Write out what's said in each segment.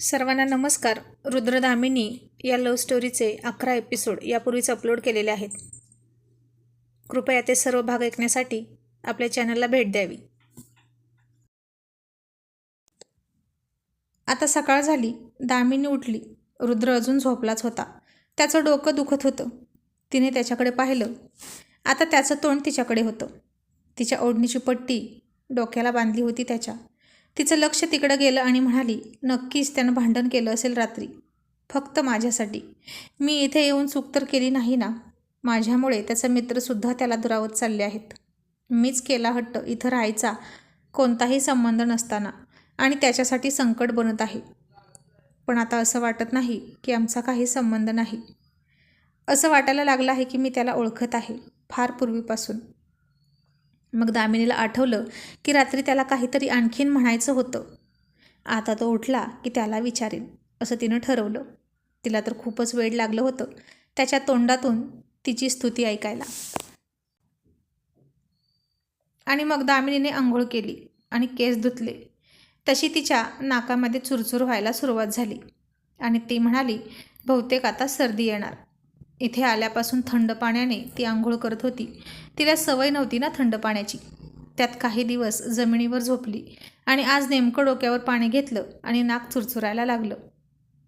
सर्वांना नमस्कार. रुद्रदामिनी या लव्ह स्टोरीचे अकरा एपिसोड यापूर्वीच अपलोड केलेले आहेत. कृपया ते सर्व भाग ऐकण्यासाठी आपल्या चॅनलला भेट द्यावी. आता सकाळ झाली. दामिनी उठली. रुद्र अजून झोपलाच होता. त्याचं डोकं दुखत होतं. तिने त्याच्याकडे पाहिलं. आता त्याचं तोंड तिच्याकडे होतं. तिच्या ओढणीची पट्टी डोक्याला बांधली होती त्याच्या. तिचं लक्ष तिकडं गेलं आणि म्हणाली नक्कीच त्यानं भांडण केलं असेल रात्री. फक्त माझ्यासाठी. मी इथे येऊन चूक तर केली नाही ना? माझ्यामुळे त्याचा मित्रसुद्धा त्याला दुरावत चालले आहेत. मीच केला हट्ट. इथं राहायचा कोणताही संबंध नसताना. आणि त्याच्यासाठी संकट बनत आहे. पण आता असं वाटत नाही की आमचा काही संबंध नाही. असं वाटायला लागलं आहे की मी त्याला ओळखत आहे. फार पूर्वीपासून. मग दामिनीला आठवलं की रात्री त्याला काहीतरी आणखीन म्हणायचं होतं. आता तो उठला की त्याला विचारेन असं तिनं ठरवलं. तिला तर खूपच वेळ लागलं होतं त्याच्या तोंडातून तिची स्तुती ऐकायला. आणि मग दामिनीने आंघोळ केली आणि केस धुतले. तशी तिच्या नाकामध्ये चुरचूर व्हायला सुरुवात झाली आणि ती म्हणाली बहुतेक आता सर्दी येणार. इथे आल्यापासून थंड पाण्याने ती आंघोळ करत होती. तिला सवय नव्हती ना थंड पाण्याची. त्यात काही दिवस जमिनीवर झोपली आणि आज नेमकं डोक्यावर पाणी घेतलं आणि नाक चुरचुरायला लागलं.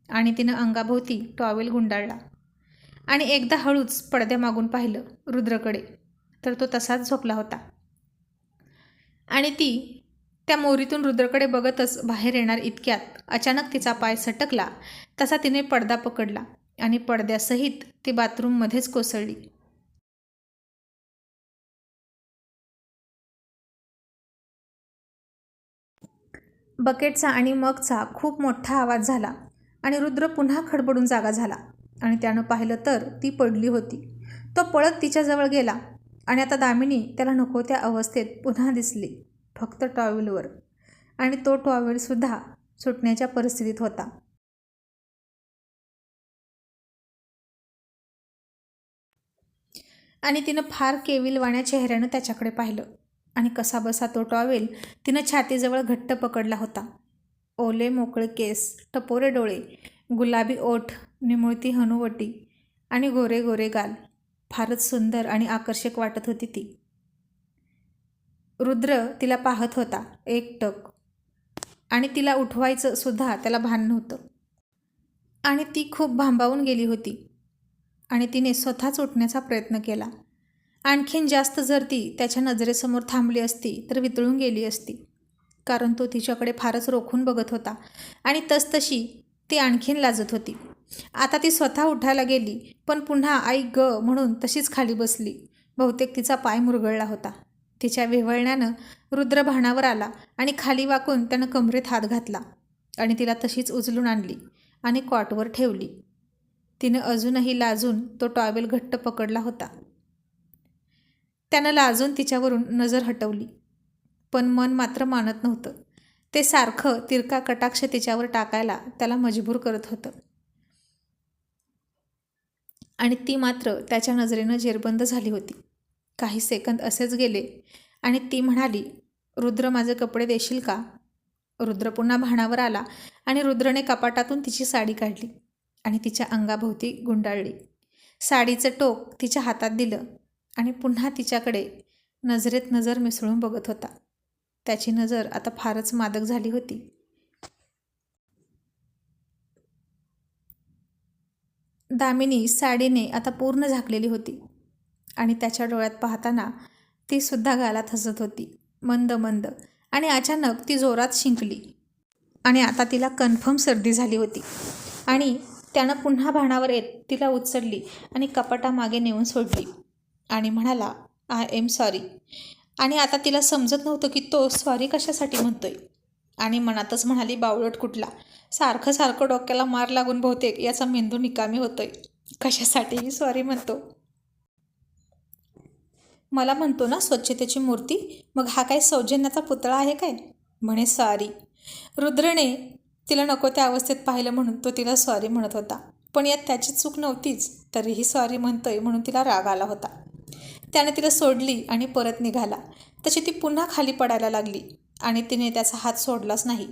आणि तिनं अंगाभोवती टॉवेल गुंडाळला. आणि एकदा हळूच पडद्यामागून पाहिलं रुद्रकडे. तर तो तसाच झोपला होता. आणि ती त्या मोरीतून रुद्रकडे बघतच बाहेर येणार इतक्यात अचानक तिचा पाय सटकला. तसा तिने पडदा पकडला. आणि पडद्यासहित ती बाथरूममध्येच कोसळली. बकेटचा आणि मगचा खूप मोठा आवाज झाला आणि रुद्र पुन्हा खडबडून जागा झाला आणि त्यानं पाहिलं तर ती पडली होती. तो पळत तिच्याजवळ गेला आणि आता दामिनी त्याला नको त्या अवस्थेत पुन्हा दिसली फक्त टॉवेलवर आणि तो टॉवेलसुद्धा सुटण्याच्या परिस्थितीत होता. आणि तिनं फार केविलवाण्या चेहऱ्यानं त्याच्याकडे पाहिलं. आणि कसाबसा तो टॉवेल तिनं छातीजवळ घट्ट पकडला होता. ओले मोकळे केस टपोरे डोळे गुलाबी ओठ निमुळती हनुवटी आणि गोरे गोरे गाल. फारच सुंदर आणि आकर्षक वाटत होती ती. रुद्र तिला पाहत होता एकटक आणि तिला उठवायचं सुद्धा त्याला भान नव्हतं. आणि ती खूप भांबावून गेली होती. आणि तिने स्वतःच उठण्याचा प्रयत्न केला. आणखीन जास्त जर ती त्याच्या नजरेसमोर थांबली असती तर वितळून गेली असती. कारण तो तिच्याकडे फारच रोखून बघत होता आणि तसतशी ती आणखीन लाजत होती. आता ती स्वतः उठायला गेली पण पुन्हा आई ग म्हणून तशीच खाली बसली. बहुतेक तिचा पाय मुरगळला होता. तिच्या विव्हळण्यानं रुद्र भाणावर आला आणि खाली वाकून त्यानं कमरेत हात घातला आणि तिला तशीच उचलून आणली आणि कॉटवर ठेवली. तिनं अजूनही लाजून तो टॉवेल घट्ट पकडला होता. त्यानं लाजून तिच्यावरून नजर हटवली. पण मन मात्र मानत नव्हतं. ते सारखं तिरका कटाक्ष तिच्यावर टाकायला त्याला मजबूर करत होतं. आणि ती मात्र त्याच्या नजरेनं जेरबंद झाली होती. काही सेकंद असेच गेले आणि ती म्हणाली रुद्र माझे कपडे देशील का? रुद्र पुन्हा भाणावर आला आणि रुद्रने कपाटातून तिची साडी काढली. आणि तिच्या अंगाभोवती गुंडाळली. साडीचं टोक तिच्या हातात दिलं आणि पुन्हा तिच्याकडे नजरेत नजर मिसळून बघत होता. त्याची नजर आता फारच मादक झाली होती. दामिनी साडीने आता पूर्ण झाकलेली होती आणि त्याच्या डोळ्यात पाहताना ती सुद्धा गालात हसत होती. मंद मंद आणि अचानक ती जोरात शिंकली आणि आता तिला कन्फर्म सर्दी झाली होती. आणि त्यानं पुन्हा भाणावर येत तिला उचलली आणि कपाटामागे नेऊन सोडली. आणि म्हणाला आय एम सॉरी. आणि आता तिला समजत नव्हतं की तो सॉरी कशासाठी म्हणतोय. आणि मनातच म्हणाली बावळट कुठला? सारखं सारखं डोक्याला मार लागून बहुतेक याचा मेंदू निकामी होतोय. कशासाठी सॉरी म्हणतो. मला म्हणतो ना स्वच्छतेची मूर्ती? मग हा काय सौजन्याचा पुतळा आहे काय? म्हणे सॉरी. रुद्रने तिला नको त्या अवस्थेत पाहिलं म्हणून तो तिला सॉरी म्हणत होता. पण यात त्याची चूक नव्हतीच तरीही सॉरी म्हणतोय म्हणून तिला राग आला होता. त्याने तिला सोडली आणि परत निघाला. तशी ती पुन्हा खाली पडायला लागली आणि तिने त्याचा हात सोडलाच नाही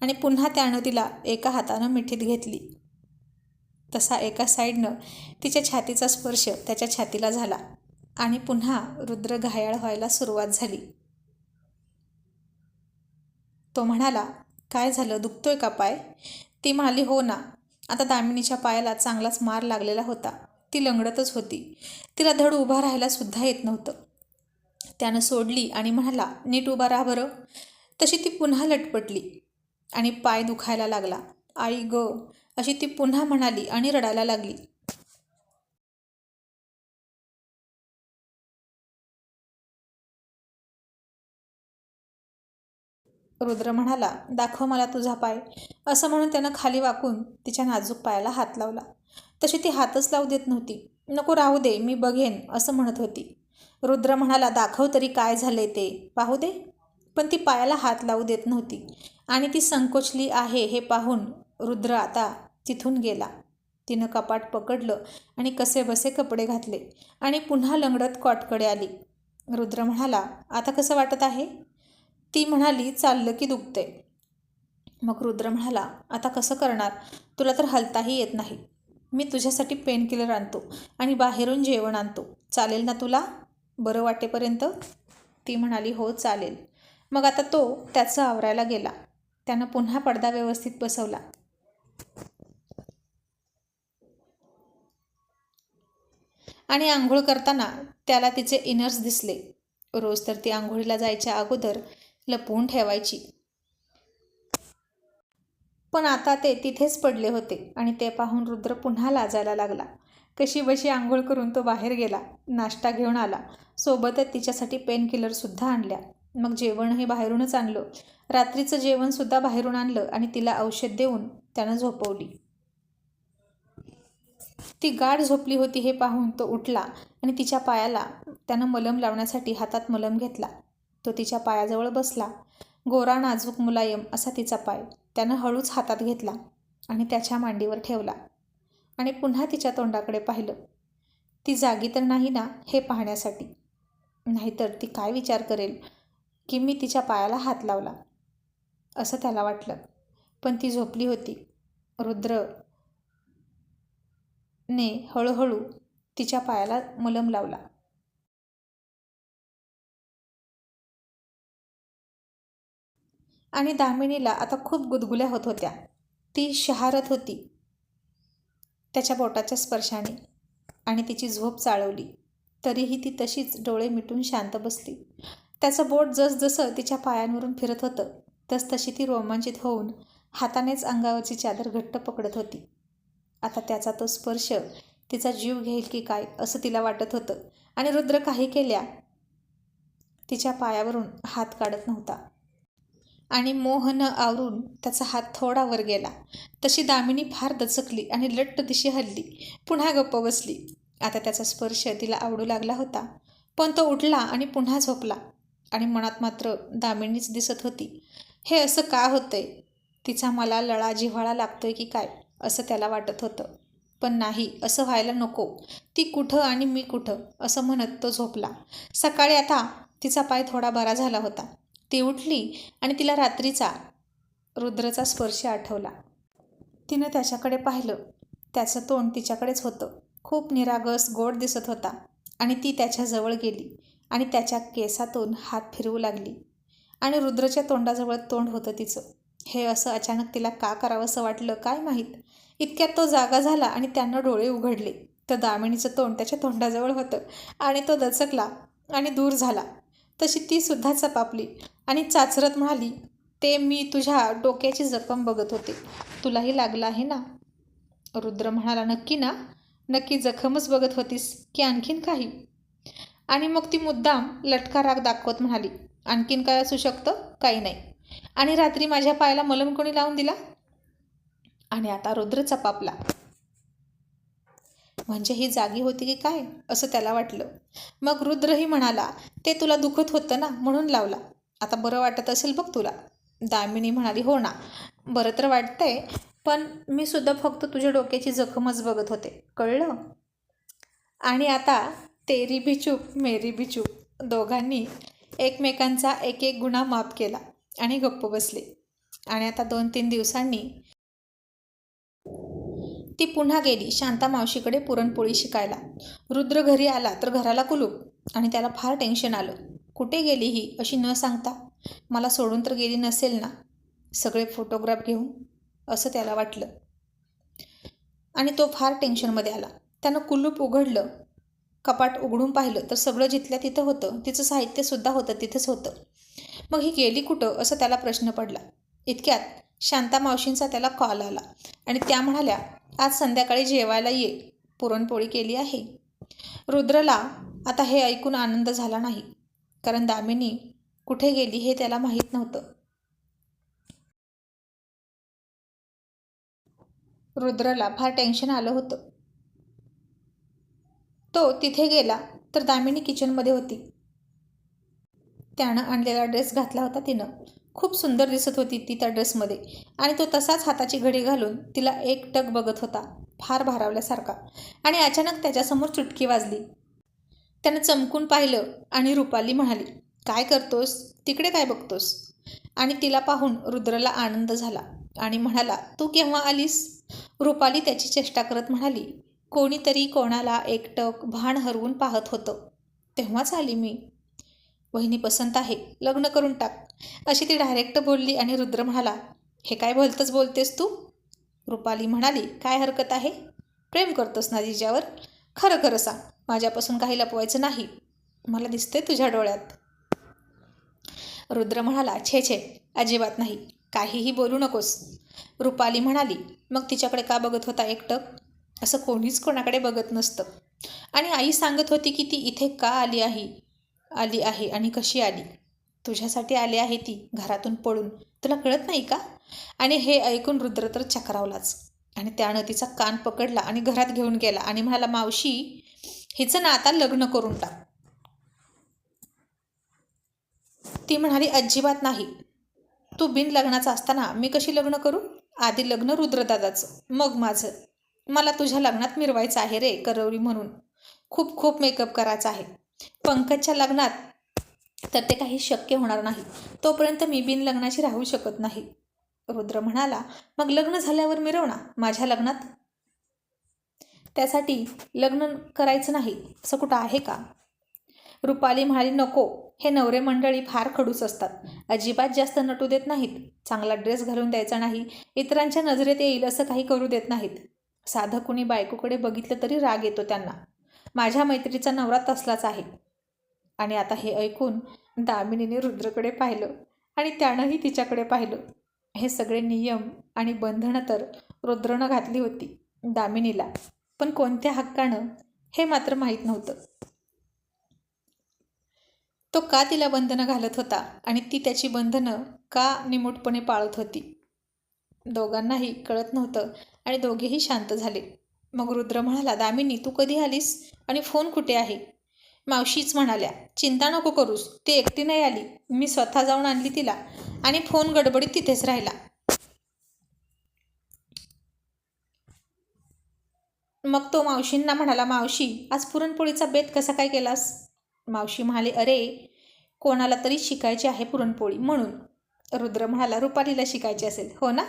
आणि पुन्हा त्यानं तिला एका हातानं मिठीत घेतली. तसा एका साईडनं तिच्या छातीचा स्पर्श त्याच्या छातीला झाला आणि पुन्हा रुद्र घायाळ व्हायला सुरुवात झाली. तो म्हणाला काय झालं? दुखतोय का पाय? ती म्हणाली हो ना. आता दामिनीच्या पायाला चांगलाच मार लागलेला होता. ती लंगडतच होती. तिला धड उभा राहायला सुद्धा येत नव्हतं. त्यानं सोडली आणि म्हणाला नीट उभा राहा बरं. तशी ती पुन्हा लटपटली आणि पाय दुखायला लागला. आई ग अशी ती पुन्हा म्हणाली आणि रडायला लागली. रुद्र म्हणाला दाखव मला तुझा पाय. असं म्हणून त्यानं खाली वाकून तिच्या नाजूक पायाला हात लावला. तशी ती हातच लावू देत नव्हती. नको राहू दे मी बघेन असं म्हणत होती. रुद्र म्हणाला दाखव तरी काय झाले ते पाहू दे. पण ती पायाला हात लावू देत नव्हती. आणि ती संकोचली आहे हे पाहून रुद्र आता तिथून गेला. तिनं कपाट पकडलं आणि कसे बसे कपडे घातले आणि पुन्हा लंगडत कॉटकडे आली. रुद्र म्हणाला आता कसं वाटत आहे? ती म्हणाली चाललं की दुखते मग रुद्र म्हणाला आता कसं करणार? तुला तर हलताही येत नाही. मी तुझ्यासाठी पेन किलर आणतो आणि बाहेरून जेवण आणतो. चालेल ना तुला? बरं वाटेपर्यंत? ती म्हणाली हो चालेल. मग आता तो त्याचं आवरायला गेला. त्यानं पुन्हा पडदा व्यवस्थित बसवला. आणि आंघोळ करताना त्याला तिचे इनर्स दिसले. रोज तर ती आंघोळीला जायच्या अगोदर लपवून ठेवायची. पण आता ते तिथेच पडले होते आणि ते पाहून रुद्र पुन्हा लाजायला लागला. कशी बशी आंघोळ करून तो बाहेर गेला नाश्ता घेऊन आला. सोबतच तिच्यासाठी पेनकिलरसुद्धा आणल्या. मग जेवणही बाहेरूनच आणलं. रात्रीचं जेवणसुद्धा बाहेरून आणलं आणि तिला औषध देऊन त्यानं झोपवली. ती गाढ झोपली होती हे पाहून तो उठला आणि तिच्या पायाला त्यानं मलम लावण्यासाठी हातात मलम घेतला. तो तिच्या पायाजवळ बसला. गोरा नाजूक मुलायम असा तिचा पाय. त्यानं हळूच हातात घेतला आणि त्याच्या मांडीवर ठेवला आणि पुन्हा तिच्या तोंडाकडे पाहिलं. ती जागी तर नाही ना हे पाहण्यासाठी? नाहीतर ती काय विचार करेल की मी तिच्या पायाला हात लावला असं त्याला वाटलं. पण ती झोपली होती. रुद्र ने हळूहळू तिच्या पायाला मलम लावला. आणि दामिनीला आता खूप गुदगुल्या होत होत्या. ती शहारत होती त्याच्या बोटाच्या स्पर्शाने आणि तिची झोप चाळवली. तरीही ती तशीच डोळे मिटून शांत बसली. त्याचं बोट जसजसं तिच्या पायांवरून फिरत होतं तसतशी ती रोमांचित होऊन हातानेच अंगावरची चादर घट्ट पकडत होती. आता त्याचा तो स्पर्श तिचा जीव घेईल की काय असं तिला वाटत होतं. आणि रुद्र काही केल्या तिच्या पायावरून हात काढत नव्हता. आणि मोहनं आवरून त्याचा हात थोडा वर गेला. तशी दामिनी फार दचकली आणि लट्ट दिशी हल्ली. पुन्हा गप्प बसली. आता त्याचा स्पर्श तिला आवडू लागला होता. पण तो उठला आणि पुन्हा झोपला. आणि मनात मात्र दामिनीच दिसत होती. हे असं का होतंय? तिचा मला लळा जिव्हाळा लागतोय की काय? असं त्याला वाटत होतं. पण नाही असं व्हायला नको. ती कुठं आणि मी कुठं? असं म्हणत तो झोपला. सकाळी आता तिचा पाय थोडा बरा झाला होता. ती उठली आणि तिला रात्रीचा रुद्रचा स्पर्श आठवला. तिनं त्याच्याकडे पाहिलं. त्याचं तोंड तिच्याकडेच होतं. खूप निरागस गोड दिसत होता आणि ती त्याच्याजवळ गेली आणि त्याच्या केसातून हात फिरवू लागली. आणि रुद्रच्या तोंडाजवळ तोंड होतं तिचं. हे असं अचानक तिला का करावंसं वाटलं काय माहीत? इतक्यात तो जागा झाला आणि त्यानं डोळे उघडले. तर दामिणीचं तोंड त्याच्या तोंडाजवळ होतं आणि तो दचकला आणि दूर झाला. तशी ती सुद्धा चपापली. आणि चाचरत म्हणाली ते मी तुझ्या डोक्याची जखम बघत होते. तुलाही लागलं आहे ना? रुद्र म्हणाला नक्की ना. नक्की जखमच बघत होतीस की आणखीन काही? आणि मग ती मुद्दाम लटका राग दाखवत म्हणाली आणखीन काय असू शकतं? काही नाही. आणि रात्री माझ्या पायाला मलम कोणी लावून दिला? आणि आता रुद्र चपापला म्हणजे ही जागी होती की काय? असं त्याला वाटलं. मग रुद्रही म्हणाला ते तुला दुखत होतं ना म्हणून लावला. आता बरं वाटत असेल बघ तुला. दामिनी म्हणाली हो ना बरं तर वाटतंय पण मी सुद्धा फक्त तुझ्या डोक्याची जखमच बघत होते. कळलं? आणि आता तेरी भी चूप मेरी भी चूप दोघांनी एकमेकांचा एक एक गुन्हा माफ केला आणि गप्प बसले. आणि आता दोन तीन दिवसांनी ती पुन्हा गेली शांता मावशीकडे पुरणपोळी शिकायला. रुद्र घरी आला तर घराला कुलूप आणि त्याला फार टेन्शन आलं. कुठे गेली ही अशी न सांगता? मला सोडून तर गेली नसेल ना? सगळे फोटोग्राफ घेऊन? असं त्याला वाटलं. आणि तो फार टेन्शनमध्ये आला. त्यानं कुलूप उघडलं. कपाट उघडून पाहिलं तर सगळं जिथल्या तिथं होतं तिचं साहित्यसुद्धा होतं तिथंच होतं. मग ही गेली कुठं? असं त्याला प्रश्न पडला. इतक्यात शांता मावशींचा त्याला कॉल आला आणि त्या म्हणाल्या आज संध्याकाळी जेवायला ये. पुरणपोळी केली आहे. रुद्रला आता हे ऐकून आनंद झाला नाही. कारण दामिनी कुठे गेली हे त्याला माहीत नव्हतं. रुद्रला फार टेन्शन आलं होतं. तो तिथे गेला तर दामिनी किचनमध्ये होती. त्यानं आणलेला ड्रेस घातला होता तिनं. खूप सुंदर दिसत होती ती त्या ड्रेसमध्ये आणि तो तसाच हाताची घडी घालून तिला एक टक बघत होता फार भारावल्यासारखा. आणि अचानक त्याच्यासमोर चुटकी वाजली. त्यानं चमकून पाहिलं आणि रुपाली म्हणाली काय करतोस? तिकडे काय बघतोस? आणि तिला पाहून रुद्रला आनंद झाला आणि म्हणाला तू केव्हा आलीस? रुपाली त्याची चेष्टा करत म्हणाली कोणीतरी कोणाला एकटक भान हरवून पाहत होतं. तेव्हाच आली मी. वहिनी पसंत आहे. लग्न करून टाक. अशी ती डायरेक्ट बोलली आणि रुद्र म्हणाला हे काय भलतंच बोलतेस तू? रुपाली म्हणाली काय हरकत आहे? प्रेम करतोस ना जिजावर? खरं खरं सांग. माझ्यापासून काही लपवायचं नाही. मला दिसते तुझ्या डोळ्यात. रुद्र म्हणाला छे छे अजिबात नाही. काहीही बोलू नकोस. रुपाली म्हणाली मग तिच्याकडे का बघत होता एकटक असं कोणीच कोणाकडे बघत नसतं. आणि आई सांगत होती की ती इथे का आली आहे? आली आहे आणि कशी आली? तुझ्यासाठी आली आहे ती घरातून पळून. तुला कळत नाही का? आणि हे ऐकून रुद्र तर चक्रावलाच. आणि त्यानं तिचा कान पकडला आणि घरात घेऊन गेला आणि म्हणाला मावशी हिचं ना आता लग्न करून टाक. ती म्हणाली अजिबात नाही. तू बिन लग्नाचा असताना मी कशी लग्न करू? आधी लग्न रुद्रदादाचं मग माझं. मला तुझ्या लग्नात मिरवायचं आहे रे करवरी म्हणून. खूप खूप मेकअप करायचा आहे. पंकजच्या लग्नात तर ते काही शक्य होणार नाही. तोपर्यंत मी बिन लग्नाशी राहू शकत नाही. रुद्र म्हणाला मग लग्न झाल्यावर मिरवणा माझ्या लग्नात त्यासाठी लग्न करायचं नाही असं कुठं आहे का? रुपाली म्हणाली नको हे नवरे मंडळी फार खडूस असतात. अजिबात जास्त नटू देत नाहीत. चांगला ड्रेस घालून द्यायचा नाही. इतरांच्या नजरेत येईल असं काही करू देत नाहीत. साधं कुणी बायकोकडे बघितलं तरी राग येतो त्यांना. माझ्या मैत्रीचा नवरा तसलाच आहे. आणि आता हे ऐकून दामिनीने रुद्रकडे पाहिलं आणि त्यानंही तिच्याकडे पाहिलं. हे सगळे नियम आणि बंधनं तर रुद्रनं घातली होती दामिनीला. पण कोणत्या हक्कानं हे मात्र माहीत नव्हतं. तो का तिला बंधनं घालत होता आणि ती त्याची बंधनं का निमूटपणे पाळत होती? दोघांनाही कळत नव्हतं आणि दोघेही शांत झाले. मग रुद्र म्हणाला दामिनी तू कधी आलीस आणि फोन कुठे आहे? मावशीच म्हणाल्या चिंता नको करूस ती एकटी नाही आली. मी स्वतः जाऊन आणली तिला आणि फोन गडबडीत तिथेच राहिला. मग तो मावशींना म्हणाला मावशी आज पुरणपोळीचा बेत कसा काय केलास? मावशी म्हणाले अरे कोणाला तरी शिकायची आहे पुरणपोळी म्हणून. रुद्र म्हणाला रुपालीला शिकायची असेल हो ना?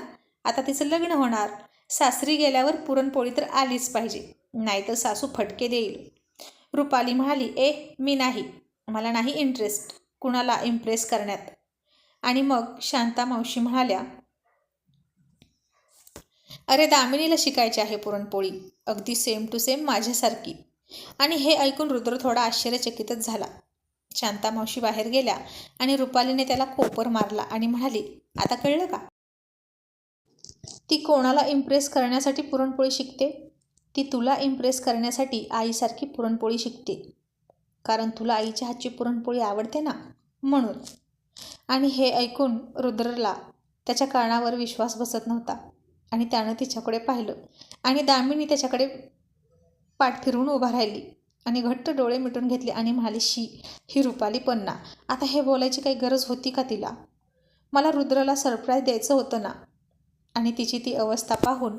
आता तिचं लग्न होणार. सासरी गेल्यावर पुरणपोळी तर आलीच पाहिजे नाही तर सासू फटके देईल. रुपाली म्हणाली ए मी नाही. मला नाही इंटरेस्ट कुणाला इम्प्रेस करण्यात. आणि मग शांता मावशी म्हणाल्या अरे दामिनीला शिकायची आहे पुरणपोळी. अगदी सेम टू सेम माझ्यासारखी. आणि हे ऐकून रुद्र थोडा आश्चर्यचकितच झाला. शांता मावशी बाहेर गेल्या आणि रुपालीने त्याला कोपर मारला आणि म्हणाली आता कळलं का? ती कोणाला इम्प्रेस करण्यासाठी पुरणपोळी शिकते? ती तुला इम्प्रेस करण्यासाठी आईसारखी पुरणपोळी शिकते. कारण तुला आईच्या हातची पुरणपोळी आवडते ना? म्हणून. आणि हे ऐकून रुद्रला त्याच्या कानावर विश्वास बसत नव्हता. आणि त्यानं तिच्याकडे पाहिलं. आणि दामिनी त्याच्याकडे पाठ फिरवून उभा राहिली आणि घट्ट डोळे मिटून घेतले आणि म्हणाली शी ही रुपाली पन्ना. आता हे बोलायची काही गरज होती का तिला? मला रुद्रला सरप्राईज द्यायचं होतं ना? आणि तिची ती अवस्था पाहून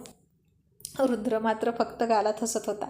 रुद्र मात्र फक्त गालात हसत होता.